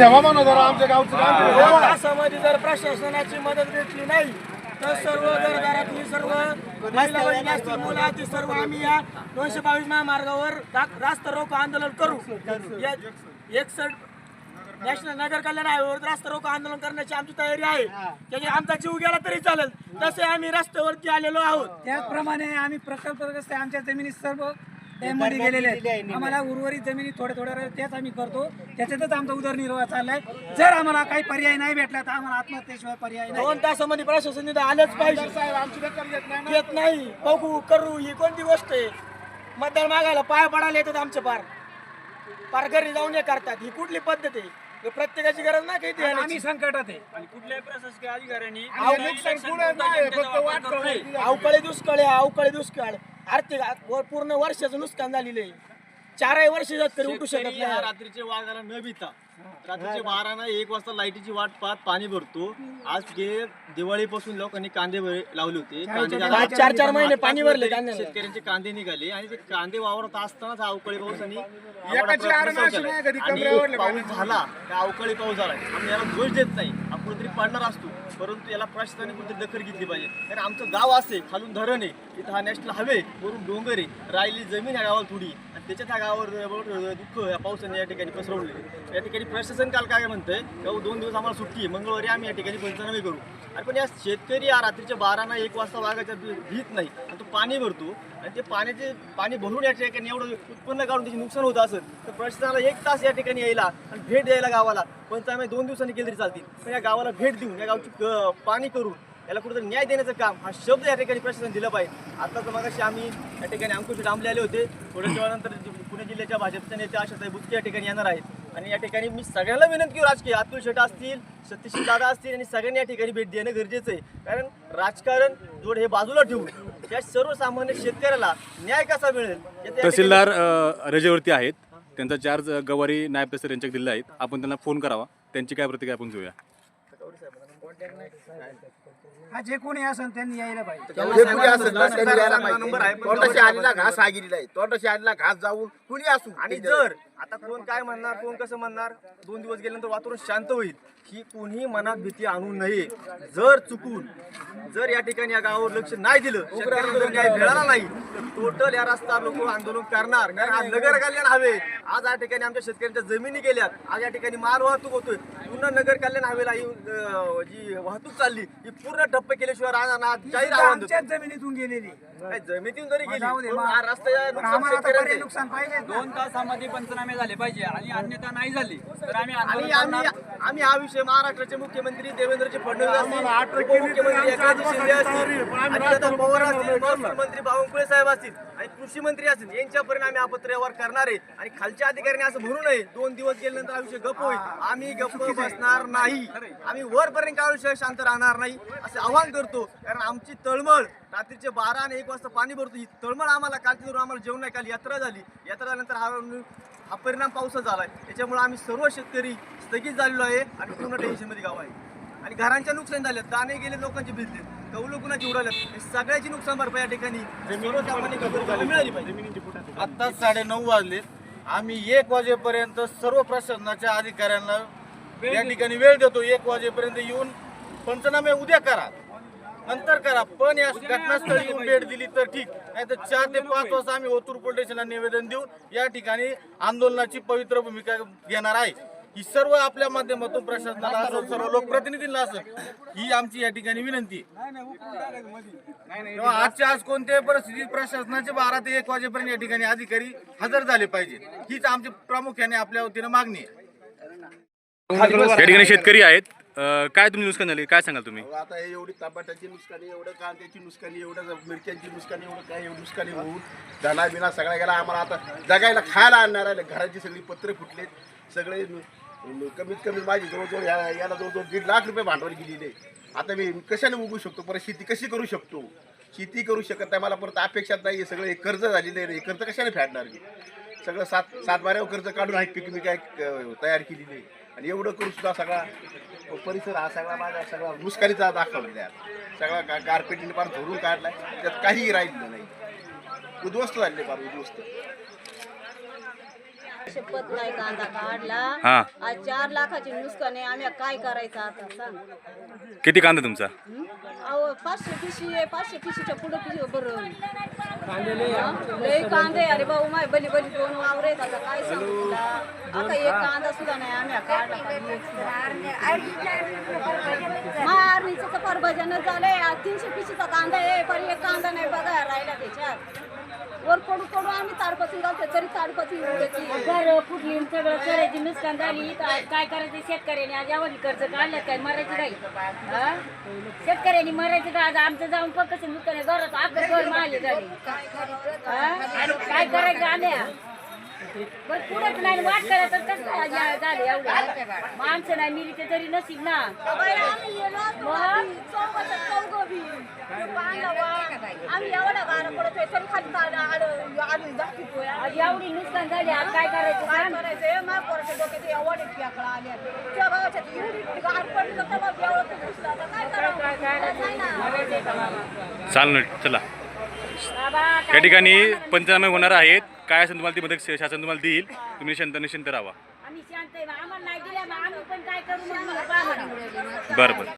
ठेवा म्हणा जरा आमच्या गावचं काम. तासामध्ये जर प्रशासनाची मदत घेतली नाही तर सर्व सर्व महिला असतील मुलं असतील सर्व आम्ही या दोनशे बावीस महामार्गावर रा- रास्ता रोको आंदोलन करू. या एकसठ नॅशनल नगर कल्याण हायवेवर रास्ता रोको आंदोलन करण्याची आमची तयारी आहे. त्याची आमचा जीव गेला तरी चालेल. तसे आम्ही रस्त्यावरती आलेलो आहोत. त्याचप्रमाणे आम्ही प्रकल्पग्रस्त आमच्या जमिनी सर्व मध्ये गेलेले आहेत. आम्हाला उर्वरित जमिनी थोड्या थोड्या त्याच आम्ही करतो. त्याच्यातच आमचा उदरनिर्वाह चाललाय. जर आम्हाला काही पर्याय नाही भेटला तर आम्हाला आत्महत्येशिवाय पर्याय नाही. दोन तासामध्ये प्रशासन इथं आलंच पाहिजे. साहेब आमची दखल घेत नाही ना. येत नाही. बघू करू. ही कोणती गोष्ट आहे? मतदान मागायला पाय पडायला येतात आमचे पार. पार घरी जाऊन हे करतात. ही कुठली पद्धत आहे? प्रत्येकाची गरज नाही काही आणि आम्ही संकटात आहे. कुठल्याही प्रशासकीय अधिकाऱ्यांनी हे. अवकाळी दुष्काळ आहे अवकाळी दुष्काळ. आर्थिक पूर्ण वर्षाचं नुकसान झालेलं आहे. चारही वर्ष जात तरी उठू शकत शेतकरी हा नाही. रात्रीच्या वाघाला न भीता. रात्रीचे बारा ना एक वाजता लाईटीची वाट पाहत पाणी भरतो. आज गे दिवाळीपासून लोकांनी कांदे भर- लावले होते. कांदे. चार चार महिने पाणी भरले कांद्याला. शेतकऱ्यांचे कांदे निघाले आणि ते कांदे वावरत असतानाच हा अवकाळी पाऊस आणि एकाची नाही कधी आणि पाऊस झाला त्या अवकाळी पाऊस झाला. आम्ही याला दोष देत नाही. पाडणार असतो. परंतु याला प्रशासनाने कुठेतरी दखल घेतली पाहिजे? कारण आमचं गाव असे खालून धरण आहे. इथं हा नॅशनल हवे वरून डोंगर आहे. राहिली जमीन ह्या गावाला थोडी आणि त्याच्यात ह्या गावावर दुःख या पावसाने या ठिकाणी पसरवले या ठिकाणी प्रशासन काल काय म्हणतंय? का दोन दिवस आम्हाला सुट्टी आहे. मंगळवारी आम्ही या ठिकाणी पंचनामे करू. आणि पण या शेतकरी या रात्रीच्या बारा ना एक वाजता वागायच्या भीत नाही. आणि तो पाणी भरतो. आणि ते पाण्याचे पाणी भरून या ठिकाणी एवढं उत्पन्न काढून त्याचे नुकसान होत असेल तर प्रशासनाला एक तास या ठिकाणी यायला आणि भेट द्यायला गावाला. पंचनामे दोन दिवसांनी केली तरी चालतील. पण या गावाला भेट देऊन या गावची पाणी करून याला कुठेतरी न्याय देण्याचं काम हा शब्द या ठिकाणी प्रशासन दिलं पाहिजे. आता तर मगाशी आम्ही या ठिकाणी अंकुश डांबले आले होते. थोड्या वेळानंतर पुणे जिल्ह्याच्या भाजपच्या नेते आशाताई बुचके या ठिकाणी येणार आहेत. आणि या ठिकाणी मी सगळ्यांना विनंती करू राजकीय अतुल शेट असतील सत्यशील दादा असतील आणि सगळ्यांनी या ठिकाणी भेट देणं गरजेचं आहे. कारण राजकारण जोड हे बाजूला ठेवून या सर्वसामान्य शेतकऱ्याला न्याय कसा मिळेल तहसीलदार रजेवरती आहेत. त्यांचा चार्ज गवारी नायब तहसील यांच्याकडे दिला आहेत आपण त्यांना फोन करावा. त्यांची काय प्रतिक्रिया आपण घेऊया. हा जे कोणी असेल त्यांनी यायला पाहिजे. तोंडाशी आलेला घास गेलेला आहे. तोंडाशी आलेला घास जाऊन कुणी असू? आणि जर आता कोण काय म्हणणार कोण कसं म्हणणार? दोन दिवस गेल्यानंतर वातावरण शांत होईल. ही कोणी मनात भीती आणू नये. जर चुकून जर या ठिकाणी या गावावर लक्ष नाही दिलं शेतकऱ्यांना जर न्याय मिळाला नाही टोटल या रस्ता लोक आंदोलन करणार. कारण हा नगर कल्याण हवे. आज या ठिकाणी आमच्या शेतकऱ्यांच्या जमिनी गेल्यात. आज या ठिकाणी माल वाहतूक होतोय. पुन्हा नगर कल्याण हवेला ही जी वाहतूक चालली ही पूर्ण ठप्प केल्याशिवाय राहणार जाहीर आव्हान जमिनीतून गेलेली. जमिनीतून जरी गेली जाऊ दे, पण मग. रस्ता या पण नुकसान पाहिजे दोन तासामध्ये पंचनामे झाले पाहिजे आणि अन्यथा नाही झाली तर आम्ही आंदोलन आम्ही करणार. आम्ही हा विषय महाराष्ट्राचे मुख्यमंत्री देवेंद्रजी फडणवीस असतील उपमुख्यमंत्री एकनाथ शिंदे असतील आणि आता पवार असतील महसूल मंत्री बावनकुळे साहेब असतील आणि कृषी मंत्री असतील यांच्यापर्यंत आम्ही हा पत्र व्यवहार करणार आहे. आणि खालच्या अधिकाऱ्यांनी असं म्हणू नये दोन दिवस गेल्यानंतर हा विषय गप होईल. आम्ही गप्प बसणार नाही. आम्ही वरपर्यंत काय विषय शांत राहणार नाही असं आवाहन करतो. कारण आमची तळमळ रात्रीचे बारा आणि एक वाजता पाणी भरतो. ही तळमळ आम्हाला कालची धरून आम्हाला जेवण नाही काल यात्रा झाली. यात्रा झाल्यानंतर हा हा परिणाम पावसाचा झालाय. त्याच्यामुळे आम्ही सर्व शेतकरी स्थगित झालेलो आहे आणि पूर्ण टेन्शनमध्ये गाव आहे. आणि घरांच्या नुकसान झाले दाणे गेले लोकांचे भिजले कौलं कुणाची उडाल्यात हे सगळ्याची नुकसान भरपाई या ठिकाणी आत्ताच साडे नऊ वाजले आम्ही एक वाजेपर्यंत सर्व प्रशासनाच्या अधिकाऱ्यांना या ठिकाणी वेळ देतो. एक वाजेपर्यंत येऊन पंचनामे उद्या करा. नंतर करा पण या घटनास्थळी येऊन भेट दिली तर ठीक. नाही तर चार ते पाच वाजता आम्ही ओतूर पोलीस स्टेशनला निवेदन देऊन या ठिकाणी आंदोलनाची पवित्र भूमिका घेणार आहे. ही सर्व आपल्या माध्यमातून प्रशासनाला असं सर्व लोकप्रतिनिधींना असं ही आमची या ठिकाणी विनंती आहे. तेव्हा आजच्या आज कोणत्याही परिस्थितीत प्रशासनाचे बारा ते एक वाजेपर्यंत या ठिकाणी अधिकारी हजर झाले पाहिजे. हीच आमची प्रामुख्याने आपल्या वतीनं मागणी आहे. या ठिकाणी शेतकरी आहेत. काय तुम्ही नुकसान झाले? काय सांगाल तुम्ही? अहो, आता हे एवढी टमाट्याची नुकसानी एवढं कांद्याची नुकसानी एवढं मिरच्यांची नुकसानी एवढं काय एवढी नुकसानी होऊन धना बिना सगळ्या गेला. आम्हाला आता जगायला खायला आणणार आहे. घराची सगळी पत्रे फुटलेत. सगळे न- न- कमीत कमी माझी जवळजवळ या- याला जवळजवळ दीड लाख रुपये भांडवल गेलेले आता मी कशाने उगू शकतो? परत शेती कशी करू शकतो? शेती करू शकत नाही. मला परत अपेक्षात नाही सगळं हे कर्ज झालेलं आहे हे कर्ज कशाने फेडणार मी? सगळं सात सात बाऱ्यावर कर्ज काढून आहे पीक मी काय क- तयार केलेली आहे. आणि एवढं करून सुद्धा सगळा परिसर हा सगळा माझा सगळा मुस्कारीचा दाखवलेला आहे सगळा का गारपेटीने फार धरून काढलाय. त्यात काहीही राहिलेलं नाही. उद्ध्वस्त झाले फार उद्ध्वस्त. शपथ नाही कांदा काढला? हा. आज चार लाखाची नुकसान आहे आम्ही काय करायचं आता सांग. किती कांदा तुमचा? हं? अहो पाचशे पिशी आहे पाचशे पिशीच्या पुढे पिशी बरं लय कांदे अरे भाऊ माय बली बली दोन वावर आहेत. आता काय सांगू तुला? आता एक कांदा सुद्धा नाही आम्ही काढला मारणीचं तर परभजन झालंय. आज तीनशे पिशीचा कांदा आहे पण एक कांदा नाही बघा राहिला त्याच्यात. वर पडू पडू आम्ही ताडपत्री घालतो तरी ताडपत्री उडायची घर फुटली सगळं करायची नुकसान झाली तर काय करायचं शेतकऱ्यांनी? आज यावर कर्ज काढलं काय? मरायची काही हा? शेतकऱ्यांनी मरायचं का आज आमचं जाऊन फक्त नुकसान आहे. घरात आपलं घर मारले झाले. हा? काय करायचं आल्या पण पुढेच नाही वाट करायचं कसं काय आज या- झालं एवढं. माणसं नाही मिली ते तरी नसीब ना आम्ही एवढा गाणं पडतोय तरी खाली आम्ही दाखवतोय आज एवढी नुकसान झाली आज काय करायचं काय? करायचं मा पोराच्या डोक्यात एवढे फेकडा आल्या. त्या भावाच्या एवढी गाड पडली तर तेव्हा एवढं ते घुसलं. आता काय करावं? नाही ना. चाल या ठिकाणी पंचनामे होणार आहेत. काय असेल तुम्हाला ती मदत शासन तुम्हाला देईल तुम्ही निश्चिंत निश्चिंत राहा आम्ही शांत आहे आम्हाला नाही दिल्या मग आम्ही पण काय करू मग मला पाहा म्हणे. बरं बरं.